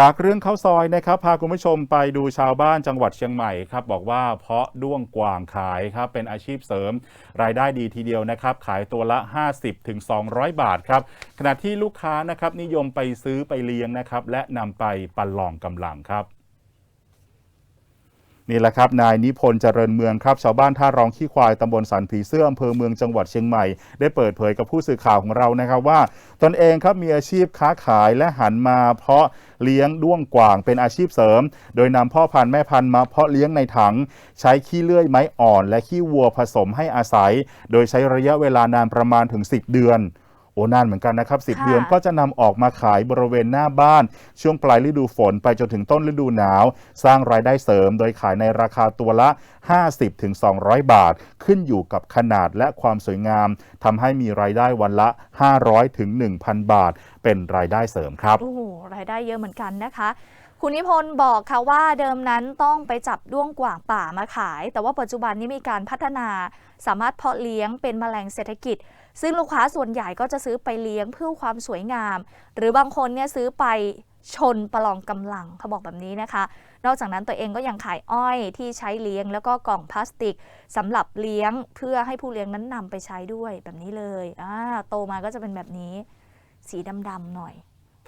จากเรื่องข้าวซอยนะครับพาคุณผู้ชมไปดูชาวบ้านจังหวัดเชียงใหม่ครับบอกว่าเพาะด้วงกว่างขายครับเป็นอาชีพเสริม รายได้ดีทีเดียวนะครับ ขายตัวละ 50ถึง200 บาทครับขณะที่ลูกค้านะครับนิยมไปซื้อไปเลี้ยงนะครับและนำไปปันลองกำลังครับ นี่แหละครับนายนิพนธ์เจริญเมืองครับชาวบ้านท่ารองขี้ควายตำบลสันผีเสื้ออำเภอเมืองจังหวัดเชียงใหม่ ได้เปิดเผยกับผู้สื่อข่าวของเรานะครับว่า ตนเองครับมีอาชีพค้าขายและหันมาเพาะเลี้ยงด้วงกว่างเป็นอาชีพเสริม โดยนำพ่อพันธุ์แม่พันธุ์มาเพาะเลี้ยงในถัง ใช้ขี้เลื่อยไม้อ่อน และขี้วัวผสมให้อาศัย โดยใช้ระยะเวลานานประมาณถึง 10 เดือน โอ้นานเหมือนกันนะครับ10ค่ะเดือนก็จะนำออกมาขายบริเวณหน้าบ้าน ช่วงปลายฤดูฝนไปจนถึงต้นฤดูหนาว สร้างรายได้เสริมโดยขายในราคาตัวละ 50ถึง200 บาท ขึ้นอยู่กับขนาดและความสวยงามทำให้มีรายได้วันละ 500ถึง1,000 บาท เป็นรายได้เสริมครับโอ้โหรายได้เยอะเหมือนกันนะคะ คุณนิพนธ์บอกค่ะว่าเดิมนั้นต้องไปจับด้วงกว่างป่ามาขาย แต่ว่าปัจจุบันนี้มีการพัฒนาสามารถเพาะเลี้ยงเป็นแมลงเศรษฐกิจ ซึ่งลูกค้าส่วนใหญ่ก็จะซื้อไปเลี้ยงเพื่อความสวยงาม หรือบางคนเนี่ยซื้อไปชนประลองกำลังเขาบอกแบบนี้นะคะ นอกจากนั้นตัวเองก็ยังขายอ้อยที่ใช้เลี้ยง แล้วก็กล่องพลาสติกสำหรับเลี้ยงเพื่อให้ผู้เลี้ยงนั้นนำไปใช้ด้วยแบบนี้เลยอ่าโตมาก็จะเป็นแบบนี้ สีดำๆหน่อย